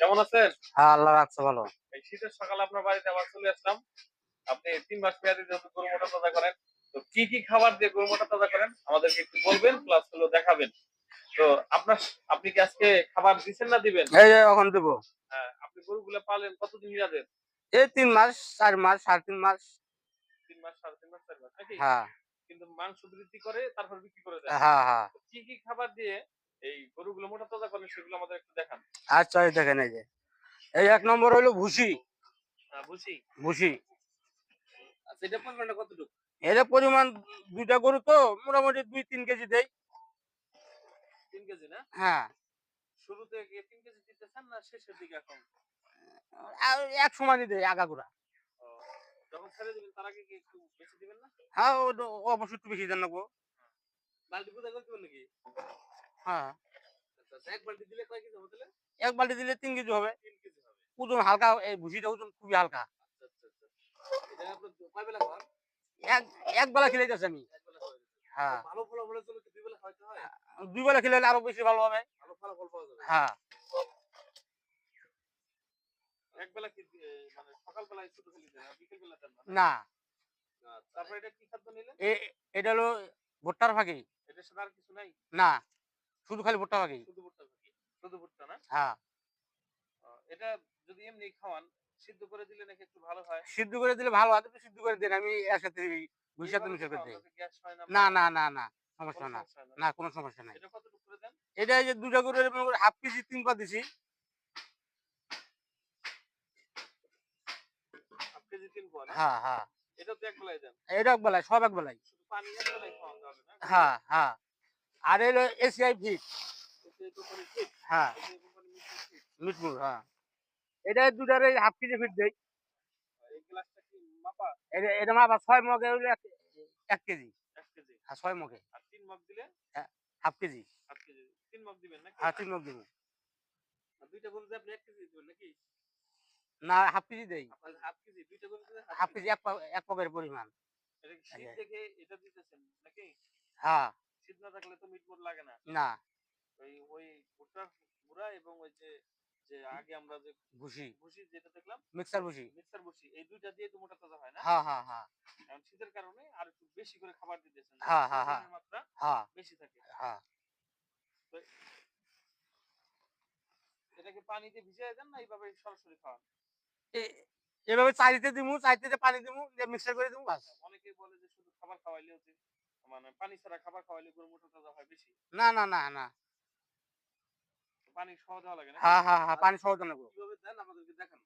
কেমন আছেন? হ্যাঁ আল্লাহ রাখছে ভালো। এই শীতের সকালে আপনার বাড়িতে আবার চলে আসলাম। আপনি তিন মাস মেয়াদি যেহেতু গরু মোটা তাজা করেন তো কি কি খাবার দিয়ে গরু মোটা তাজা করেন আমাদেরকে একটু বলবেন প্লাস হলো দেখাবেন। তো আপনার আপনি কি আজকে খাবার দিচ্ছেন না দিবেন? এই যে এখন দেবো। হ্যাঁ, আপনি গরুগুলো পালেন কতদিন যাদের? এই তিন মাস চার মাস সাড়ে তিন মাস। তিন মাস সাড়ে তিন মাস চার মাস নাকি? হ্যাঁ। কিন্তু মাংস বৃদ্ধি করে তারপর বিক্রি করে দেয়। হ্যাঁ হ্যাঁ। কি কি খাবার দিয়ে এই গরুগুলো মোটা তাজা করেন সেগুলো আমাদের একটু দেখান। আচ্ছা এই দেখেন এই যে। এই এক নম্বর হলো ভুসি। হ্যাঁ, ভুসি। আচ্ছা এটা পরিমাণটা কতটুকু? এর পরিমাণ দুইটা গরু তো মোটামুটি দুই তিন কেজি দেয় তিন কেজি না? হ্যাঁ। শুরুতে গিয়ে তিন কেজি দিতেছেন না শেষের দিকে এখন? আর এক সমানই দেয় আগাগোড়া যখন ছেড়ে দিবেন তার আগে কি একটু বেশি দিবেন না? হ্যাঁ অবশ্যই একটু বেশি জানাব বালতি পূজা করতে পারলে কি হ্যাঁ। আচ্ছা আচ্ছা, এক বালতি দিলে তিন কেজি হবে। ওজন হালকা এই ভুসিটা ওজন খুবই হালকা। আচ্ছা এক বেলা খেলে যাচ্ছে আমি। হ্যাঁ। দুই বেলা হয়? দুই বেলা খেলে আরও বেশি ভালো হবে। হ্যাঁ। মানে বেলা না। এটা হলো ভুট্টার ফাঁকি। না। শুধু খালি ভুট্টা ফাঁকি শুধু ভুট্টা শুধু ভুট্টা না? হ্যাঁ। এটা যদি এমনি খাওয়ান সিদ্ধ করে দিলে নাকি একটু ভালো হয়? সিদ্ধ করে দিলে ভালো হয় সিদ্ধ করে দেন আমি একসাথে মিশে করে দিই। না? না না না সমস্যা না। না। কোনো সমস্যা নাই। এটা এই যে দুটা করে হাফ কেজি তিন পা দিছি। হ্যাঁ হ্যাঁ। এটা তো এক বেলায় দেন। এটা এক বেলায় সব এক বেলায়। হ্যাঁ হ্যাঁ। আর এলো এসিআই ফিট হ্যাঁ। মিটমুর হ্যাঁ। এটা দুটার হাফ কেজি ফিট দেই। মাপা এটা আবার ছয় মগে হইল এক কেজি। হ্যাঁ ছয় মগে। তিন মগ দিলে? Half K G. Half K G. তিন মগ দিবেন হ্যাঁ তিন মগ দিব। দুইটা গরু আপনি এক কেজি দিবেন নাকি? না হাফ কেজি দেই। হাফ কেজি দুইটা হাফ কেজি। এক পকের পরিমাণ। এটা শীত আচ্ছা। এটা দিতেছেন নাকি? হ্যাঁ। শীত না থাকলে তো মিটমোট লাগে না। না। ওই ওই ভুট্টার গুঁড়া এবং ওই যে যে আগে আমরা যে ভুসি। ভুসি যেটা দেখলাম মিক্সার ভুসি। মিক্সার ভুসি এই দুইটা দিয়ে তো মোটা তাজা হয় না? হ্যাঁ হ্যাঁ হ্যাঁ। এখন শীতের কারণে আর একটু বেশি করে খাবার দিতেছেন হ্যাঁ, হ্যাঁ, হ্যাঁ। মাত্রা হ্যাঁ। বেশি থাকে। হ্যাঁ। এটাকে পানিতে ভিজিয়ে দেন না এইভাবে সরাসরি খাওয়ান। এভাবে চাইতে দিমু চাইতে পানি দিমু মিক্সার করে দিমু বাস। অনেকে বলে যে শুধু খাবার খাওয়াইলে হচ্ছে মানে পানি ছাড়া খাবার খাওয়াইলে গরু মোটা তাজা হয় বেশি? না না না না। পানি সহ দেওয়া লাগে না হ্যাঁ হ্যাঁ হ্যাঁ পানি সহজ নেব কীভাবে দেন? আমাদেরকে দেখান।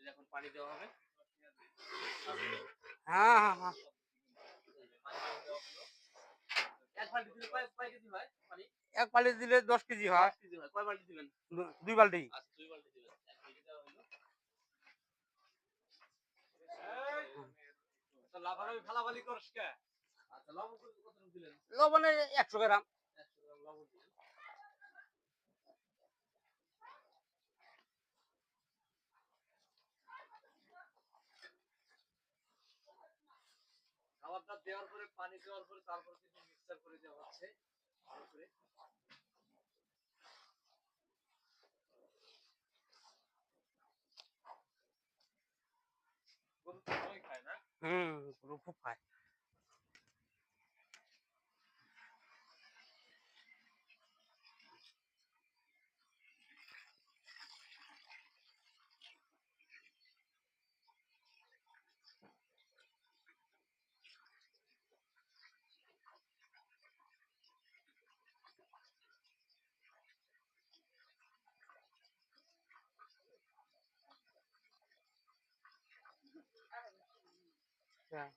এখন পানি দেওয়া হবে হ্যাঁ হ্যাঁ হ্যাঁ এক বালতি দিলে কয় কয় কেজি হয় পানি এক বালতি দিলে দশ কেজি হয়। কয় বালতি দিলেন দুই বালতি। আচ্ছা আচ্ছা আচ্ছা লবণ একশো গ্রাম। খাবারটা দেওয়ার পরে পানি দেওয়ার পরে তারপরে কিন্তু মিক্সার করে দেওয়া হচ্ছে। ভালো করে গরু তো ভালোই খায় না হুম গরু খুব খায় হ্যাঁ আসলে এই গরু পালন খুবই কিন্তু সহজ একটি বিষয় এখন আলম ভাই বলছিল আমরা শুনব বিস্তারিত তথ্য আসলে কীভাবে এটা দ্বিতীয় বাল্টি পানি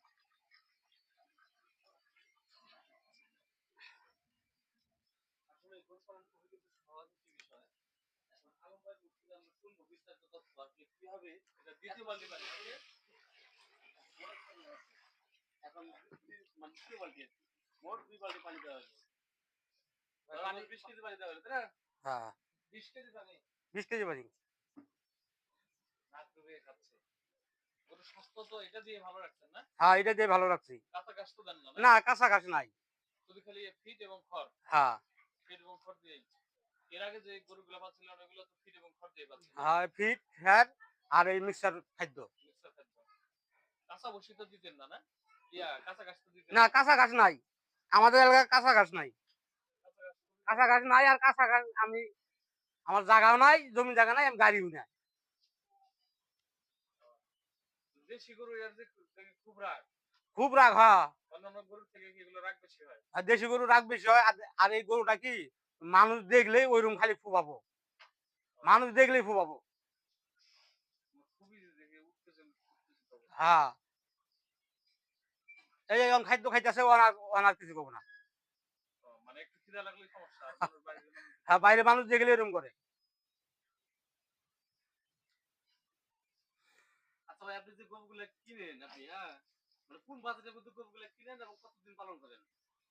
এখন মানে মোট দুই পানি দেওয়া হলো পানি বিশ কেজি পানি। দেওয়া হলো তাই না হ্যাঁ বিশ কেজি পানি। বিশ কেজি পানি থেকে খাচ্ছে। হ্যাঁ এটা দিয়ে ভালো রাখছি। না কাঁচা ঘাস নাই। হ্যাঁ। ফিট হ্যাঁ আর এই মিক্সার খাদ্য। কাঁচা না ঘাস তো দিতেন না? কাঁচা ঘাস নাই। আমাদের এলাকায় কাঁচা ঘাস নাই কাঁচা ঘাস নাই আর কাঁচা ঘাস আমি আমার জায়গাও নাই জমি জায়গা নাই আমি গাড়িও নাই। দেশি গরু এর যে খুব রাগ। খুব রাগ হ্যাঁ। অন্যান্য গরুর থেকে কি এগুলো রাগ বেশি হয়? আর দেশি গরু রাগ বেশি হয় আর- এই গরুটা কি? মানুষ দেখলেই ওইরকম খালি ফুপাবো মানুষ দেখলেই অবস্থা। হ্যাঁ। এই খাদ্য খাইতেছে ওনার ওনার কিছু করব না। মানে গেলে হ্যাঁ। বাইরে মানুষ দেখলে এরকম করে। আচ্ছা আপনি যে গরুগুলো কিনেন আপনি হ্যাঁ? মানে কোন মধ্যে গরুগুলো কিনেন এবং কতদিন পালন করেন?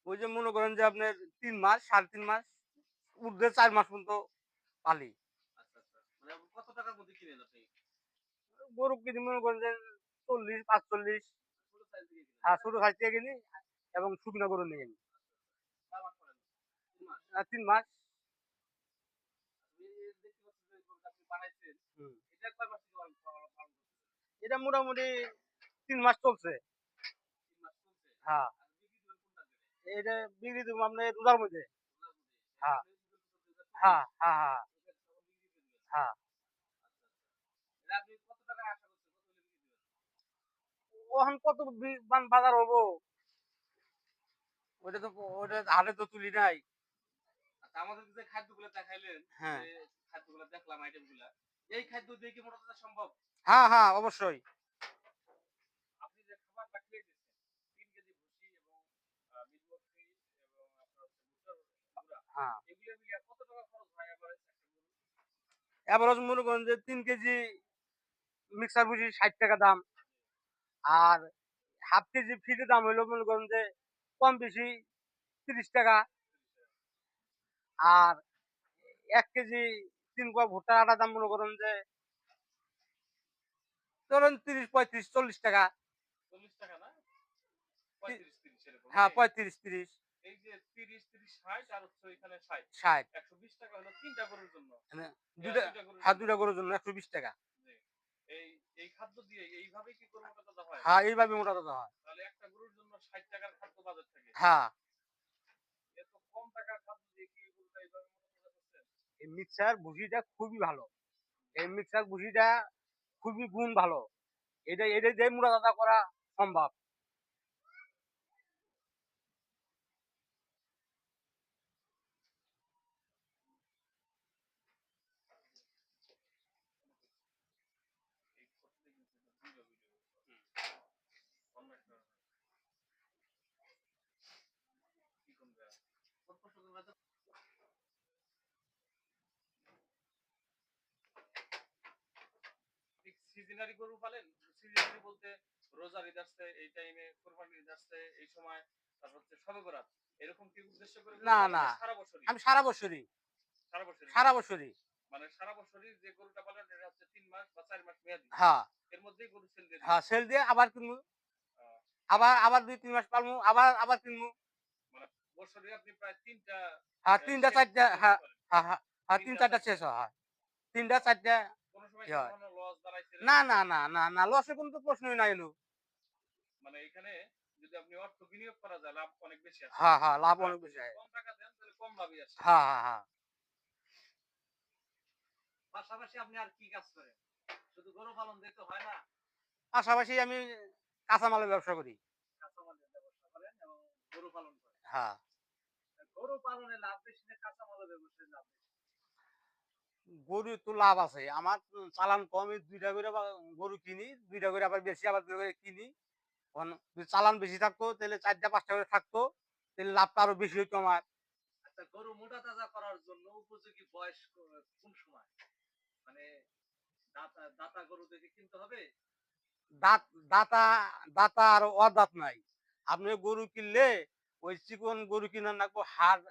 ওই যে মনে করেন যে আপনার তিন মাস সাড়ে তিন মাস উর্ধে চার মাস পর্যন্ত পালি। আচ্ছা আচ্ছা। মানে কত টাকার মধ্যে কিনেন আপনি? গরু কিনে মনে করেন যে চল্লিশ পাঁচচল্লিশ। ছোট সাইজ থেকে কিনেন। আর ছোট সাইজ থেকে কিনি এবং শুকনো গরু নিয়ে করেন তিন মাস? আর তিন মাস। আপনি এই দেখতে পাচ্ছেন যে গরুটা আপনি বানাইছেন। হুম। এটা কয় মাস এটা মোটামুটি তিন মাস চলছে। হ্যাঁ। এটা বিক্রি দেবো আপনার রোজার মধ্যে। হ্যাঁ। হ্যাঁ হ্যাঁ হ্যাঁ। হ্যাঁ। ওখান কত বাজার হব? ওটা তো ওটা হাটে তো তুলি নাই। আচ্ছা আমাদের যে খাদ্যগুলো দেখাইলেন হ্যাঁ। খাদ্যগুলো দেখলাম আইটেমগুলো এই খাদ্য দিয়ে কি মোটামুটি সম্ভব? হ্যাঁ হ্যাঁ অবশ্যই। হ্যাঁ। মনে করেন যে তিন কেজি মিক্সার বুঝি ষাট টাকা দাম। আর হাফ কেজি ফিটের দাম হইল মনে করেন যে কম বেশি তিরিশ টাকা। আর এক কেজি তিন কোয়া ভুট্টার আটা দাম মনে করেন যে ধরেন তিরিশ পঁয়ত্রিশ চল্লিশ টাকা। হ্যাঁ পঁয়ত্রিশ তিরিশ। গরুর জন্য। একশো বিশ টাকা। হয়? এইভাবে মোটা হয়। হ্যাঁ। এই মিক্সার ভুসিটা খুবই ভালো। এই মিক্সার ভুসিটা খুবই গুণ ভালো। এটা এটা যে দাদা করা সম্ভব এই করতে কিন্তু ভিডিও ভিডিও অন্য একটা কি করবে কত কষ্ট করবে তো? ঠিক সিজনারি গরু পালেন? সিজনারি বলতে রোজার ঈদ আসছে এই টাইমে কোরবানির ঈদ আসছে এই সময় তারপর হচ্ছে সবে বরাত এরকম কি উদ্দেশ্য করে না, না। সারা বছরই? আমি সারা বছরই। সারা বছরই? সারা বছরই। মানে সারা বছরই যে গরুটা পালেন এটা হচ্ছে তিন মাস বা চার মাস মেয়াদি। হ্যাঁ। এর মধ্যেই গরু সেল দিয়ে হ্যাঁ সেল দিয়ে আবার কিনবো। আবার আবার দুই তিন মাস পালবো আবার আবার কিনবো। বছরে আপনি প্রায় তিনটা হ্যাঁ তিনটা চারটা হ্যাঁ। হ্যাঁ হ্যাঁ হ্যাঁ তিন চারটা চারটা। শেষ হয়। তিনটা চারটা না না না না না লসের কোনো তো প্রশ্নই নাই মানে এখানে যদি আপনি অর্থ বিনিয়োগ করা যায় লাভ অনেক বেশি আছে। হ্যাঁ হ্যাঁ লাভ অনেক বেশি হয় কম টাকা দেন তাহলে কম লাভই আসে হ্যাঁ হ্যাঁ হ্যাঁ। পাশাপাশি আপনি আর কি কাজ করেন? শুধু গরু পালন দিতে হয় না। পাশাপাশি আমি কাঁচামালের ব্যবসা করি। কাঁচামালের ব্যবসা করেন এবং গরু পালন করেন। হ্যাঁ। গরু পালনে লাভ বেশি না কাঁচামালের ব্যবসায় লাভ বেশি। গরু তো লাভ আছে। আমার চালান কম দুইটা করে গরু কিনি দুইটা করে আবার বেশি আবার দুইটা করে কিনি। চালান বেশি থাকতো তাহলে চারটা পাঁচটা করে থাকতো তাহলে লাভটা আরও বেশি হইতো আমার। আচ্ছা গরু মোটা তাজা করার জন্য উপযোগী বয়স কোন সময়? মানে দাতা দাতা গরু দেখে কিনতে হবে? দাঁত দাতা দাতা আর অদাঁত নাই। আপনি গরু কিনলে ওই চিকন গরু কিনার নাকবো হাড়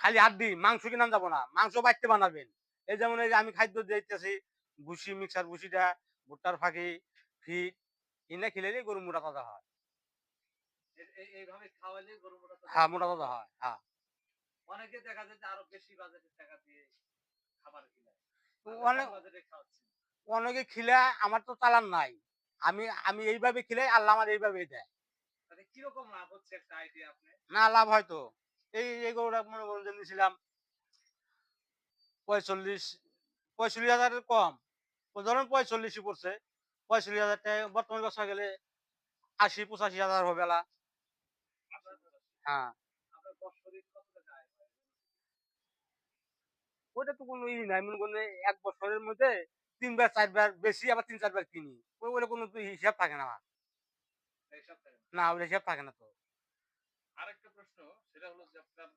খালি হাড্ডি মাংস কিনান যাব না মাংস বাড়তে বানাবেন। এই যেমন এই যে আমি খাদ্য দিতেছি ভুসি মিক্সার ভুসিটা ভুট্টার ফাঁকি ফিট এনে খেলে গরু মোটা তাজা হয়। হ্যাঁ মোটা তাজা হয় হ্যাঁ। অনেকে দেখা যায় আরও বেশি বাজেটের টাকা দিয়ে খাবার কিনে। অনেক বাজেটে খাওয়াচ্ছেন। অনেকে খিলে আমার তো চালান নাই। আমি আমি এইভাবে খিলে আল্লাহ আমার এইভাবে দেয়। কীরকম লাভ হচ্ছে একটা আইডিয়া আপনি? না লাভ হয়তো। এই এই গরুটা মনে করুন যে নিয়েছিলাম পঁয়তাল্লিশ পঁয়ষট্টি হাজারের কম। ধরুন পঁয়তাল্লিশই পড়ছে পঁয়ষট্টি হাজার টাকা, বর্তমান বছর গেলে আশি, পঁচাশি হাজার হবে হ্যাঁ। ওইটা তো কোনো ই নাই, মনে করেন এক বছরের মধ্যে তিনবার চারবার বেশি, আবার তিন চারবার কিনি। ওই কোনো হিসাব থাকে না আমার। না। ওটা হিসাব থাকে না তো। আরেকটা প্রশ্ন সেটা হলো যে আপনার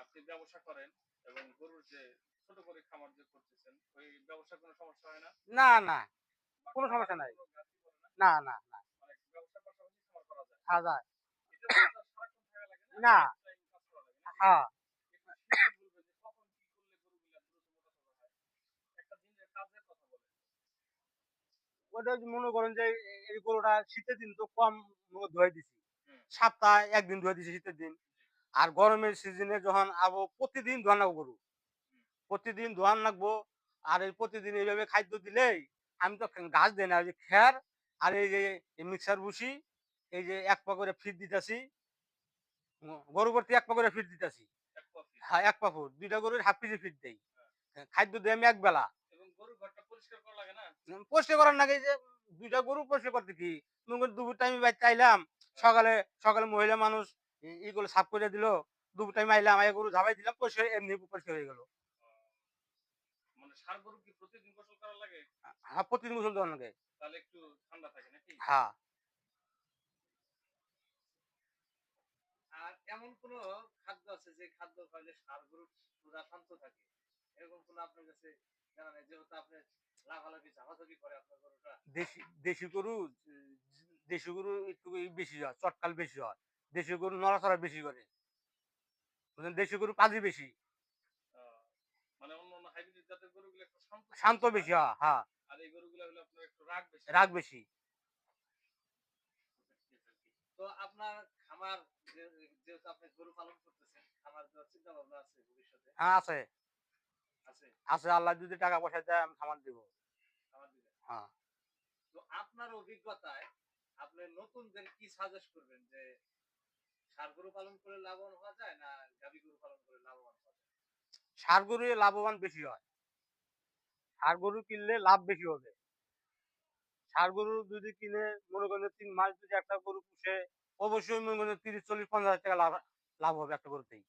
আপনি ব্যবসা করেন এবং গরুর যে ছোট করে খামার যে করতেছেন ওই ব্যবসা কোনো সমস্যা হয় না না না কোনো সমস্যা নাই। না? না না মানে হাজার না? হ্যাঁ। ওটা মনে করেন যে এই গরুটা শীতের দিন তো কম মনে ধুয়ে দিছি। সপ্তাহে একদিন ধুয়ে দিছি শীতের দিন। আর গরমের সিজনে যখন আবো প্রতিদিন ধোয়ান লাগবো গরু। প্রতিদিন ধোয়ান লাগবো আর এই প্রতিদিন এইভাবে খাদ্য দিলেই আমি তো ঘাস দিই না ওই যে খ্যার আর এই যে মিক্সার ভুসি এই যে এক পা করে ফিট দিতেছি। গরু প্রতি এক পা করে ফিট দিতেছি। হ্যাঁ এক পা ফুট। দুইটা গরুর হাফ কেজি ফিট দেই। খাদ্য দিই আমি এক বেলা পরিষ্কার লাগে করার নাকি যে দুইটা গরু পরিষ্কার করতে কি? দুপুর টাইমে বাইতে আইলাম সকালে সকালে মহিলা মানুষ ই- ইগুলো সাফ করে দিল। দুপুর টাইমে আইলাম আই গরু ঝাপাই দিলাম পরিষ্কার এমনি পরিষ্কার হয়ে গেল। মানে সার গরু কি প্রতিদিন গোসল করা লাগে? হ্যাঁ প্রতিদিন গোসল দেওয়ার লাগে। তাহলে একটু ঠান্ডা থাকে নাকি? হ্যাঁ। আর এমন কোন খাদ্য আছে যে খাদ্য খাইলে সার গরু পুরা শান্ত থাকে? এরকম কোন আপনার কাছে জানা নেই? যেহেতু আপনি লাফালাফি ঝাপাঝাপি করে আপনার গরুটা। দেশি দেশি গরু দেশি গরু একটু বেশি হয় চটকাল বেশি হয়। দেশি গরু নড়াচড়া বেশি করে। বুঝলেন? দেশি গরু কাজই বেশি। আহ, মানে একটু শান্ত বেশি হয়? হ্যাঁ রাগ বেশি? তো আপনার খামার যেহেতু আপনি গরু পালন করতেছেন খামার চিন্তা ভাবনা আছে ভবিষ্যতে? হ্যাঁ আছে। আছে? আছে আল্লাহ যদি টাকা পয়সা দেয় আমি খামার দিব। হ্যাঁ। তো আপনার অভিজ্ঞতায় আপনি নতুনদের কি সাজেস্ট করবেন যে ষাড় গরু পালন করে লাভবান হওয়া যায় না গাভী গরু পালন করে লাভবান হওয়া যায়? সার গরু লাভবান বেশি হয়। সার গরু কিনলে লাভ বেশি হবে। সার গরু যদি কিনে মনে করেন তিন মাস যদি একটা গরু পুষে, অবশ্যই মনে করেন তিরিশ, চল্লিশ, পঞ্চাশ টাকা লাভ লাভ হবে একটা গরুতেই।